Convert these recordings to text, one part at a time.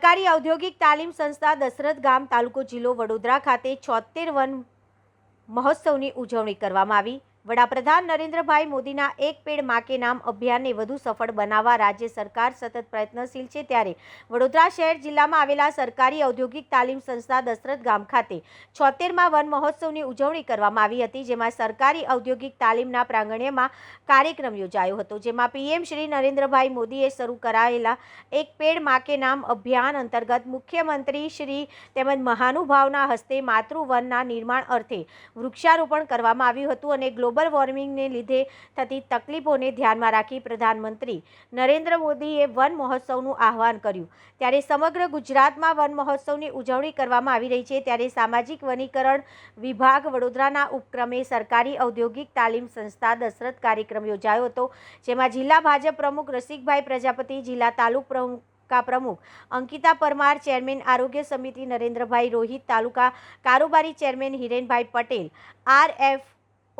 સરકારી ઔદ્યોગિક તાલીમ સંસ્થા દશરથ ગામ તાલુકો જિલ્લો વડોદરા ખાતે છોતેર વન મહોત્સવની ઉજવણી કરવામાં આવી. વડાપ્રધાન નરેન્દ્રભાઈ મોદીના એક પેડમાં કે નામ અભિયાનને વધુ સફળ બનાવવા રાજ્ય સરકાર સતત પ્રયત્નશીલ છે ત્યારે વડોદરા શહેર જિલ્લામાં આવેલા સરકારી ઔદ્યોગિક તાલીમ સંસ્થા દશરથ ગામ ખાતે છોતેરમાં વન મહોત્સવની ઉજવણી કરવામાં આવી હતી, જેમાં સરકારી ઔદ્યોગિક તાલીમના પ્રાંગણ્યમાં કાર્યક્રમ યોજાયો હતો, જેમાં પીએમ શ્રી નરેન્દ્રભાઈ મોદીએ શરૂ કરાયેલા એક પેડમાં કે નામ અભિયાન અંતર્ગત મુખ્યમંત્રી શ્રી તેમજ મહાનુભાવના હસ્તે માતૃવનના નિર્માણ અર્થે વૃક્ષારોપણ કરવામાં આવ્યું હતું અને ગ્લોબલ વોર્મિંગને લીધે થતી તકલીફોને ધ્યાનમાં રાખી પ્રધાનમંત્રી નરેન્દ્ર મોદીએ વન મહોત્સવનું આહવાન કર્યું. ત્યારે સમગ્ર ગુજરાતમાં વન મહોત્સવની ઉજવણી કરવામાં આવી રહી છે. ત્યારે સામાજિક વનીકરણ વિભાગ વડોદરાના ઉપક્રમે સરકારી ઔદ્યોગિક તાલીમ સંસ્થા દશરથ કાર્યક્રમ યોજાયો હતો, જેમાં જિલ્લા ભાજપ પ્રમુખ રસિકભાઈ પ્રજાપતિ, જિલ્લા તાલુક પ્રમુખ પ્રમુખ અંકિતા પરમાર, ચેરમેન આરોગ્ય સમિતિ નરેન્દ્રભાઈ રોહિત, તાલુકા કારોબારી chairman Hirenbhai Patel R F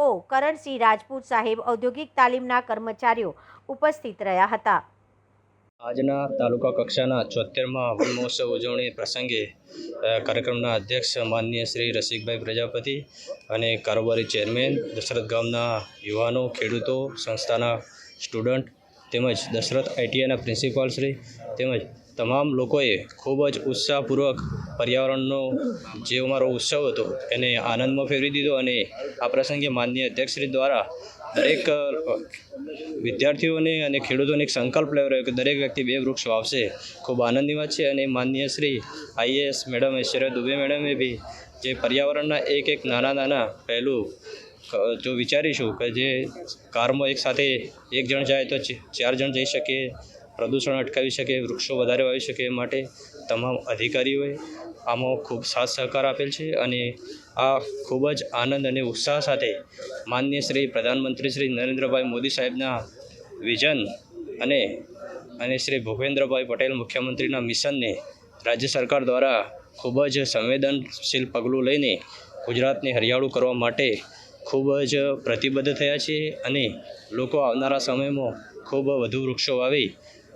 O, Karansinh Rajput સાહેબ ઔદ્યોગિક તાલીમના કર્મચારીઓ ઉપસ્થિત રહ્યા હતા. આજના તાલુકા કક્ષાના ચોતેરમાં વન મહોત્સવ ઉજવણી પ્રસંગે કાર્યક્રમના અધ્યક્ષ માનનીય શ્રી રસિકભાઈ પ્રજાપતિ અને કારોબારી ચેરમેન દશરથ ગામના યુવાનો, ખેડૂતો, સંસ્થાના સ્ટુડન્ટ તેમજ દશરથ આઈટીઆઈના પ્રિન્સિપાલ શ્રી તેમજ તમામ લોકોએ ખૂબ જ ઉત્સાહપૂર્વક પર્યાવરણનો જે અમારો ઉત્સવ હતો એને આનંદમાં ફેરવી દીધો અને આ પ્રસંગે માનનીય અધ્યક્ષશ્રી દ્વારા દરેક વિદ્યાર્થીઓને અને ખેડૂતોને એક સંકલ્પ લેવડાયો કે દરેક વ્યક્તિ બે વૃક્ષ વાવશે. ખૂબ આનંદની વાત છે અને માનનીય શ્રી આઈએએસ મેડમ ઐશ્વર્યા દુબે મેડમે બી જે પર્યાવરણના એક એક નાના નાના પહેલું જો વિચારીશું કે જે કારમાં એક સાથે એક જણ જાય તો ચાર જણ જઈ શકે પ્રદૂષણ અટકાવી શકે, વૃક્ષો વધારે વાવી શકે એ માટે તમામ અધિકારીઓએ આમાં ખૂબ સાથ સહકાર આપેલ છે અને આ ખૂબ જ આનંદ અને ઉત્સાહ સાથે માનનીય શ્રી પ્રધાનમંત્રી શ્રી નરેન્દ્રભાઈ મોદી સાહેબના વિઝન અને અને શ્રી ભૂપેન્દ્રભાઈ પટેલ મુખ્યમંત્રીના મિશનને રાજ્ય સરકાર દ્વારા ખૂબ જ સંવેદનશીલ પગલું લઈને ગુજરાતને હરિયાળું કરવા માટે ખૂબ જ પ્રતિબદ્ધ થયા છે અને લોકો આવનારા સમયમાં ખૂબ વધુ વૃક્ષો વાવી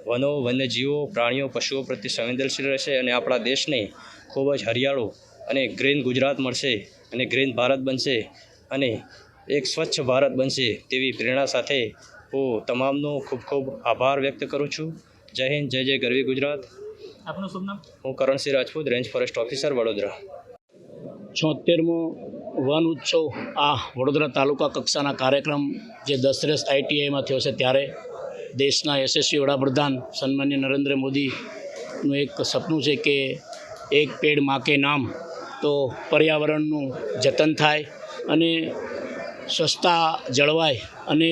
વનો વન્યજીવો પ્રાણીઓ પશુઓ પ્રત્યે સંવેદનશીલ રહેશે અને આપણા દેશને ખૂબ જ હરિયાળું અને ગ્રીન ગુજરાત મળશે અને ગ્રીન ભારત બનશે અને એક સ્વચ્છ ભારત બનશે તેવી પ્રેરણા સાથે હું તમામનો ખૂબ ખૂબ આભાર વ્યક્ત કરું છું. જય હિન્દ જય જય ગરવી ગુજરાત. આપનું શુભ નામ? હું Karansinh Rajput range forest officer Vadodara. છોતેરમો વન ઉત્સવ આ વડોદરા તાલુકા કક્ષાના કાર્યક્રમ જે દસરેસ આઈટીઆઈમાં થયો છે ત્યારે દેશના યશસ્વી વડાપ્રધાન સન્માન્ય નરેન્દ્ર મોદીનું એક સપનું છે કે એક પેડમાં કે નામ તો પર્યાવરણનું જતન થાય અને સ્વચ્છતા જળવાય અને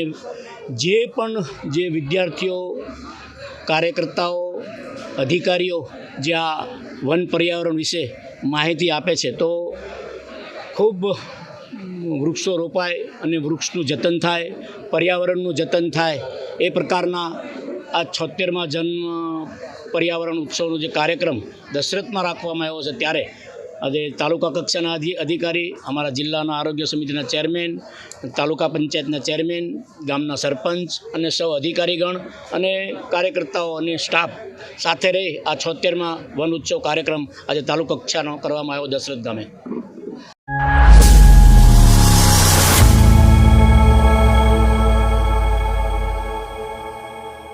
જે પણ જે વિદ્યાર્થીઓ, કાર્યકર્તાઓ, અધિકારીઓ જે આ વન પર્યાવરણ વિશે માહિતી આપે છે તો ખૂબ વૃક્ષો રોપાય અને વૃક્ષનું જતન થાય, પર્યાવરણનું જતન થાય, એ પ્રકારના આ છોતેરમાં જન્મ, પર્યાવરણ ઉત્સવનો જે કાર્યક્રમ દશરથમાં રાખવામાં આવ્યો છે ત્યારે આજે તાલુકા કક્ષાના અધિ, અધિકારી, અમારા જિલ્લાના આરોગ્ય સમિતિના ચેરમેન, તાલુકા પંચાયતના ચેરમેન, ગામના સરપંચ અને સૌ અધિકારીગણ અને કાર્યકર્તાઓ અને સ્ટાફ સાથે રહી આ છોતેરમાં વન ઉત્સવ કાર્યક્રમ આજે તાલુકા કક્ષાનો કરવામાં આવ્યો દશરથ ગામે